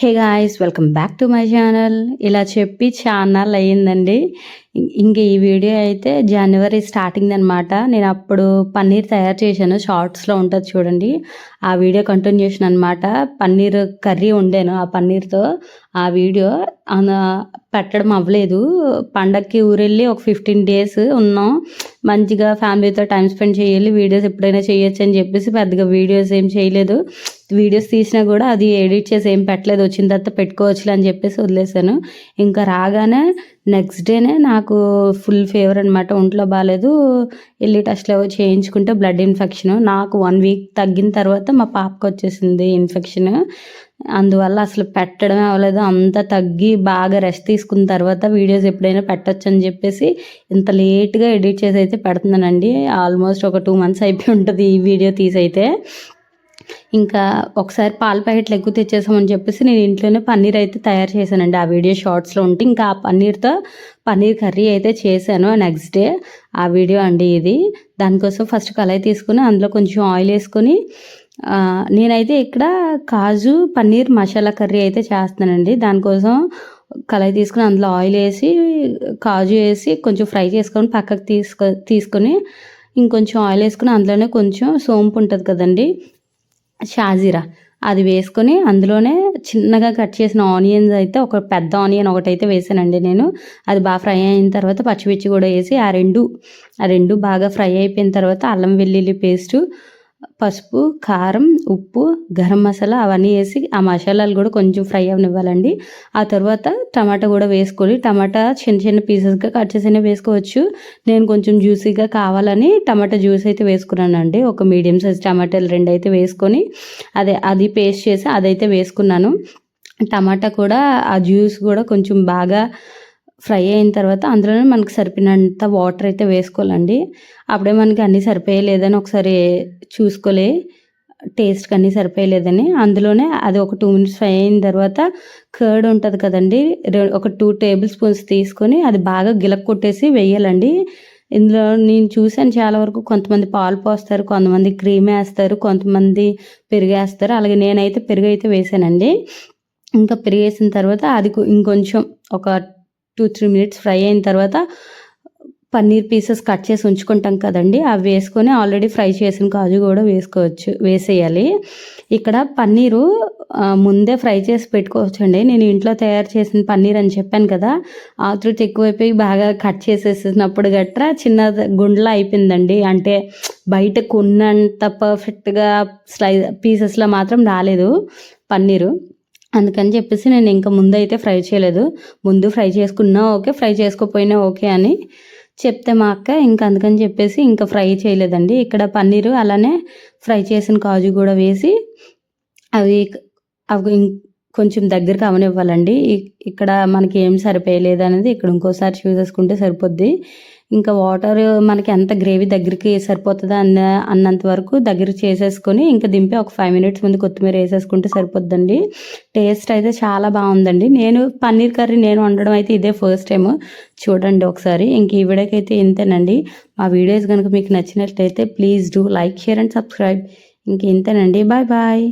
Hey guys welcome back to my channel ఇలా చెప్పి channel అయ్యిందండి. ఇంక ఈ వీడియో అయితే జనవరి స్టార్టింగ్ అనమాట నేను అప్పుడు పన్నీర్ తయారు చేశాను. షార్ట్స్లో ఉంటుంది చూడండి. ఆ వీడియో కంటిన్యూషన్ అనమాట పన్నీర్ కర్రీ ఉండాను ఆ పన్నీర్తో. ఆ వీడియో పెట్టడం అవ్వలేదు. పండగకి ఊరెళ్ళి ఒక ఫిఫ్టీన్ డేస్ ఉన్నాం. మంచిగా ఫ్యామిలీతో టైం స్పెండ్ చేయాలి. వీడియోస్ ఎప్పుడైనా చేయొచ్చు అని చెప్పేసి పెద్దగా వీడియోస్ ఏం చేయలేదు. వీడియోస్ తీసినా కూడా అది ఎడిట్ చేసి ఏం పెట్టలేదు వచ్చిన తర్వాత పెట్టుకోవచ్చు అని చెప్పేసి వదిలేసాను ఇంకా రాగానే నెక్స్ట్ డేనే నాకు ఫుల్ ఫీవర్ అనమాట ఒంట్లో బాగాలేదు వెళ్ళి టెస్ట్లో చేయించుకుంటే బ్లడ్ ఇన్ఫెక్షన్ నాకు వన్ వీక్ తగ్గిన తర్వాత మా పాపకు వచ్చేసింది ఇన్ఫెక్షన్ అందువల్ల అసలు పెట్టడమే అవ్వలేదు. అంతా తగ్గి బాగా రెస్ట్ తీసుకున్న తర్వాత వీడియోస్ ఎప్పుడైనా పెట్టచ్చు అని చెప్పేసి ఇంత లేట్గా ఎడిట్ చేసి అయితే పెడుతున్నానండి. ఆల్మోస్ట్ ఒక టూ మంత్స్ అయిపోయి ఉంటుంది ఈ వీడియో తీసి అయితే. ఇంకా ఒకసారి పాల ప్యాకెట్లు ఎక్కువ తెచ్చేసామని చెప్పేసి నేను ఇంట్లోనే పన్నీర్ అయితే తయారు చేశానండి. ఆ వీడియో షార్ట్స్లో ఉంటే ఇంకా ఆ పన్నీర్తో పన్నీర్ కర్రీ అయితే చేశాను నెక్స్ట్ డే ఆ వీడియో అండి ఇది. దానికోసం ఫస్ట్ కళాయి తీసుకుని అందులో కొంచెం ఆయిల్ వేసుకొని నేనైతే ఇక్కడ కాజు పన్నీర్ మసాలా కర్రీ అయితే చేస్తానండి దానికోసం కళాయి తీసుకుని అందులో ఆయిల్ వేసి కాజు వేసి కొంచెం ఫ్రై చేసుకొని పక్కకు తీసుకు తీసుకొని ఇంకొంచెం ఆయిల్ వేసుకుని అందులోనే కొంచెం సోంపు ఉంటుంది కదండి. షాజీరా. అది వేసుకొని అందులోనే చిన్నగా కట్ చేసిన ఆనియన్స్ అయితే ఒక పెద్ద ఆనియన్ ఒకటైతే వేసానండి నేను. అది బాగా ఫ్రై అయిన తర్వాత పచ్చిమిర్చి కూడా వేసి ఆ రెండు ఆ రెండు బాగా ఫ్రై అయిపోయిన తర్వాత అల్లం వెల్లుల్లి పేస్టు పసుపు కారం ఉప్పు గరం మసాలా అవన్నీ వేసి ఆ మసాలాలు కూడా కొంచెం ఫ్రై అవనివ్వాలండి. ఆ తర్వాత టమాటా కూడా వేసుకొని టమాటా చిన్న చిన్న పీసెస్గా కట్ చేసి వేసుకోవచ్చు. నేను కొంచెం జ్యూసీగా కావాలని టమాటా జ్యూస్ అయితే వేసుకున్నానండి. ఒక మీడియం సైజ్ టమాటాలు రెండు అయితే వేసుకొని అదే అది పేస్ట్ చేసి అదైతే వేసుకున్నాను. టమాటా కూడా ఆ జ్యూస్ కూడా కొంచెం బాగా ఫ్రై అయిన తర్వాత అందులోనే మనకి సరిపోయినంత వాటర్ అయితే వేసుకోవాలండి. అప్పుడే మనకి అన్నీ సరిపోయలేదని ఒకసారి చూసుకోలే. టేస్ట్కి అన్నీ సరిపోయలేదని. అందులోనే అది ఒక టూ మినిట్స్ ఫ్రై అయిన తర్వాత కర్డ్ ఉంటుంది కదండి ఒక టూ టేబుల్ స్పూన్స్ తీసుకొని అది బాగా గిలక్ కొట్టేసి వేయాలండి. ఇందులో నేను చూసాను చాలా వరకు కొంతమంది పాలు పోస్తారు కొంతమంది క్రీమ్ వేస్తారు కొంతమంది పెరుగు వేస్తారు. అలాగే నేనైతే పెరుగు అయితే వేసానండి. ఇంకా పెరిగేసిన తర్వాత అది ఇంకొంచెం ఒక టూ త్రీ మినిట్స్ ఫ్రై అయిన తర్వాత పన్నీర్ పీసెస్ కట్ చేసి ఉంచుకుంటాం కదండి అవి వేసుకొని ఆల్రెడీ ఫ్రై చేసిన కాజు కూడా వేసుకోవచ్చు వేసేయాలి. ఇక్కడ పన్నీరు ముందే ఫ్రై చేసి పెట్టుకోవచ్చండి. నేను ఇంట్లో తయారు చేసిన పన్నీర్ అని చెప్పాను కదా ఆతృతి ఎక్కువైపోయి బాగా కట్ చేసేసినప్పుడు గట్రా చిన్న గుండెలా అయిపోయిందండి. అంటే బయట కొన్నంత పర్ఫెక్ట్గా స్లై పీసెస్లో మాత్రం రాలేదు పన్నీరు. అందుకని చెప్పేసి నేను ఇంకా ముందు అయితే ఫ్రై చేయలేదు. ముందు ఫ్రై చేసుకున్నా ఓకే ఫ్రై చేసుకోపోయినా ఓకే అని చెప్తే మా అక్క ఇంకా అందుకని చెప్పేసి ఇంకా ఫ్రై చేయలేదండి. ఇక్కడ పన్నీరు అలానే ఫ్రై చేసిన కాజు కూడా వేసి అవి అవి కొంచెం దగ్గరికి అవనివ్వాలండి. ఇక్కడ మనకి ఏం సరిపోయలేదు అనేది ఇక్కడ ఇంకోసారి చూసేసుకుంటే సరిపోద్ది. ఇంకా వాటర్ మనకి ఎంత గ్రేవీ దగ్గరికి సరిపోతుందా అన్న అన్నంత వరకు దగ్గర చేసేసుకొని ఇంకా దింపి ఒక ఫైవ్ మినిట్స్ ముందు కొత్తిమీర వేసేసుకుంటే సరిపోద్దండి. టేస్ట్ అయితే చాలా బాగుందండి. నేను పన్నీర్ కర్రీ నేను వండడం అయితే ఇదే ఫస్ట్ టైం చూడండి ఒకసారి. ఇంక ఈ వీడియోకైతే ఇంతేనండి. మా వీడియోస్ కనుక మీకు నచ్చినట్లయితే please do like share and subscribe ఇంక ఇంతేనండి. Bye bye